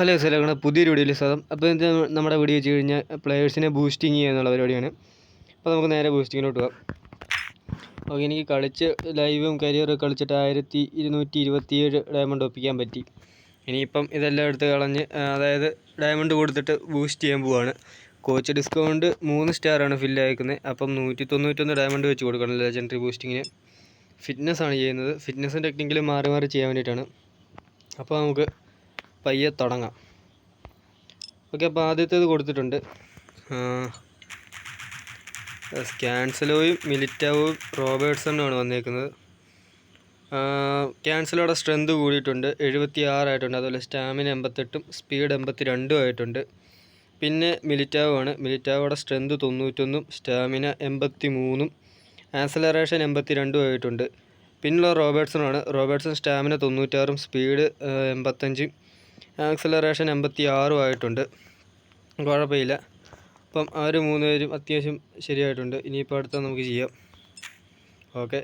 Hello സലങ്ങളെ പുതിയൊരു വീഡിയോയിൽ സ്വാഗതം അപ്പോൾ ഇത് നമ്മുടെ വീഡിയോ വെച്ച് കഴിഞ്ഞാൽ പ്ലെയേഴ്സിനെ ബൂസ്റ്റിങ് ചെയ്യുക എന്നുള്ള പരിപാടിയാണ്. അപ്പോൾ നമുക്ക് നേരെ ബൂസ്റ്റിങ്ങിലോട്ട് പോകാം. ഓക്കെ എനിക്ക് കളിച്ച് ലൈവും കരിയറും കളിച്ചിട്ട് ആയിരത്തി ഇരുന്നൂറ്റി ഇരുപത്തിയേഴ് ഡയമണ്ട് ഒപ്പിക്കാൻ പറ്റി. ഇനിയിപ്പം ഇതെല്ലാം എടുത്ത് കളഞ്ഞ് അതായത് ഡയമണ്ട് കൊടുത്തിട്ട് ബൂസ്റ്റ് ചെയ്യാൻ പോവാണ്. കോച്ച് ഡിസ്കൗണ്ട് മൂന്ന് സ്റ്റാറാണ് ഫില്ല് അയക്കുന്നത് അപ്പം നൂറ്റി തൊണ്ണൂറ്റൊന്ന് ഡയമണ്ട് വെച്ച് കൊടുക്കണം ലെജൻഡറി ബൂസ്റ്റിങ്ങിന് ഫിറ്റ്നസ് ആണ് ചെയ്യുന്നത്. ഫിറ്റ്നസും ടെക്നിക്കലും മാറി മാറി ചെയ്യാൻ വേണ്ടിയിട്ടാണ്. അപ്പോൾ നമുക്ക് പയ്യെ തുടങ്ങാം. ഓക്കെ അപ്പോൾ ആദ്യത്തേത് കൊടുത്തിട്ടുണ്ട്. ക്യാൻസലോയും മിലിറ്റാവും റോബേർട്സണുമാണ് വന്നേക്കുന്നത്. ക്യാൻസലോടെ സ്ട്രെങ്ത് കൂടിയിട്ടുണ്ട്. എഴുപത്തി ആറായിട്ടുണ്ട് അതുപോലെ സ്റ്റാമിന എൺപത്തെട്ടും സ്പീഡ് എൺപത്തി രണ്ടും ആയിട്ടുണ്ട്. പിന്നെ മിലിറ്റാവുമാണ്. മിലിറ്റാവോടെ സ്ട്രെങ്ത് തൊണ്ണൂറ്റൊന്നും സ്റ്റാമിന എൺപത്തി മൂന്നും ആക്സലറേഷൻ എൺപത്തി രണ്ടും ആയിട്ടുണ്ട്. പിന്നുള്ള റോബേർട്സണാണ് റോബേർട്സൺ സ്റ്റാമിന തൊണ്ണൂറ്റാറും സ്പീഡ് എൺപത്തഞ്ചും ആക്സലറേഷൻ എൺപത്തി ആറും ആയിട്ടുണ്ട്. കുഴപ്പമില്ല. അപ്പം അവർ മൂന്ന് പേരും അത്യാവശ്യം ശരിയായിട്ടുണ്ട്. ഇനിയിപ്പോൾ അടുത്ത നമുക്ക് ചെയ്യാം. ഓക്കെ.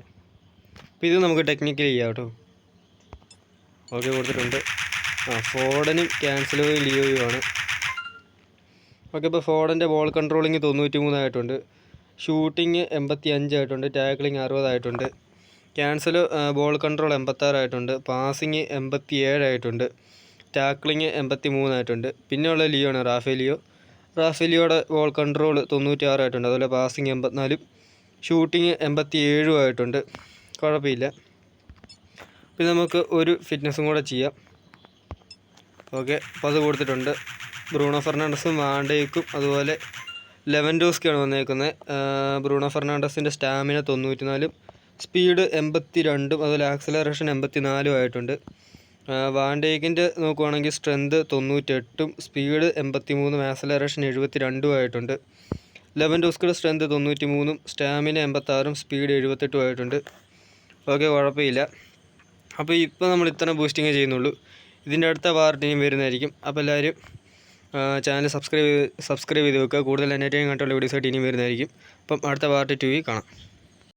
അപ്പോൾ ഇത് നമുക്ക് ടെക്നിക്കലി ചെയ്യാം കേട്ടോ. ഓക്കെ കൊടുത്തിട്ടുണ്ട്. ആ ഫോർഡനും ക്യാൻസലും ലിയോയും ആണ്. ഓക്കെ ഇപ്പോൾ ഫോർഡന്റെ ബോൾ കൺട്രോളിങ് തൊണ്ണൂറ്റി മൂന്നായിട്ടുണ്ട് ഷൂട്ടിങ് എൺപത്തി അഞ്ചായിട്ടുണ്ട് ടാക്ലിങ് അറുപതായിട്ടുണ്ട് ക്യാൻസൽ ബോൾ കൺട്രോൾ എൺപത്താറായിട്ടുണ്ട് പാസിങ് എൺപത്തി ഏഴായിട്ടുണ്ട് ടാക്ലിങ് എൺപത്തി മൂന്നായിട്ടുണ്ട് പിന്നെയുള്ള ലിയോ ആണ് റാഫേലിയോ. റാഫേലിയോയുടെ ബോൾ കൺട്രോൾ തൊണ്ണൂറ്റി ആറായിട്ടുണ്ട് അതുപോലെ പാസിങ് എൺപത്തിനാലും ഷൂട്ടിങ് എൺപത്തി ഏഴും ആയിട്ടുണ്ട്. കുഴപ്പമില്ല. പിന്നെ നമുക്ക് ഒരു ഫിറ്റ്നസ്സും കൂടെ ചെയ്യാം. ഓക്കെ അപ്പോൾ അത് കൊടുത്തിട്ടുണ്ട്. ബ്രൂണോ ഫെർണാണ്ടസും വാണ്ടേക്കും അതുപോലെ ലെവൻ ഡോസ്ക്കാണ് വന്നേക്കുന്നത് ബ്രൂണോ ഫെർണാണ്ടസിന്റെ സ്റ്റാമിന തൊണ്ണൂറ്റിനാലും സ്പീഡ് എൺപത്തി രണ്ടും അതുപോലെ ആക്സലറേഷൻ എൺപത്തി നാലും ആയിട്ടുണ്ട്. വാണ്ടേക്കിന്റെ നോക്കുവാണെങ്കിൽ സ്ട്രെങ്ത് തൊണ്ണൂറ്റെട്ടും സ്പീഡ് എൺപത്തി മൂന്നും ആക്സലറേഷൻ എഴുപത്തി രണ്ടും ആയിട്ടുണ്ട്. ലെവൻ ലെവൻഡോസ്കിയുടെ സ്ട്രെങ്ത് തൊണ്ണൂറ്റി മൂന്നും സ്റ്റാമിന എൺപത്താറും സ്പീഡ് എഴുപത്തെട്ടും ആയിട്ടുണ്ട്. ഓക്കെ കുഴപ്പമില്ല. അപ്പോൾ ഇപ്പോൾ നമ്മൾ ഇത്ര ബൂസ്റ്റിങ്ങേ ചെയ്യുന്നുള്ളൂ. ഇതിന്റെ അടുത്ത ഇനിയും വരുന്നതായിരിക്കും. അപ്പോൾ എല്ലാവരും ചാനൽ സബ്സ്ക്രൈബ് സബ്സ്ക്രൈബ് ചെയ്ത് വെക്കുക. കൂടുതൽ എന്റർടൈൻ ആയിട്ടുള്ള വീഡിയോസായിട്ട് ഇനിയും വരുന്നതായിരിക്കും. അപ്പം അടുത്ത പാർട്ട് ടു കാണാം.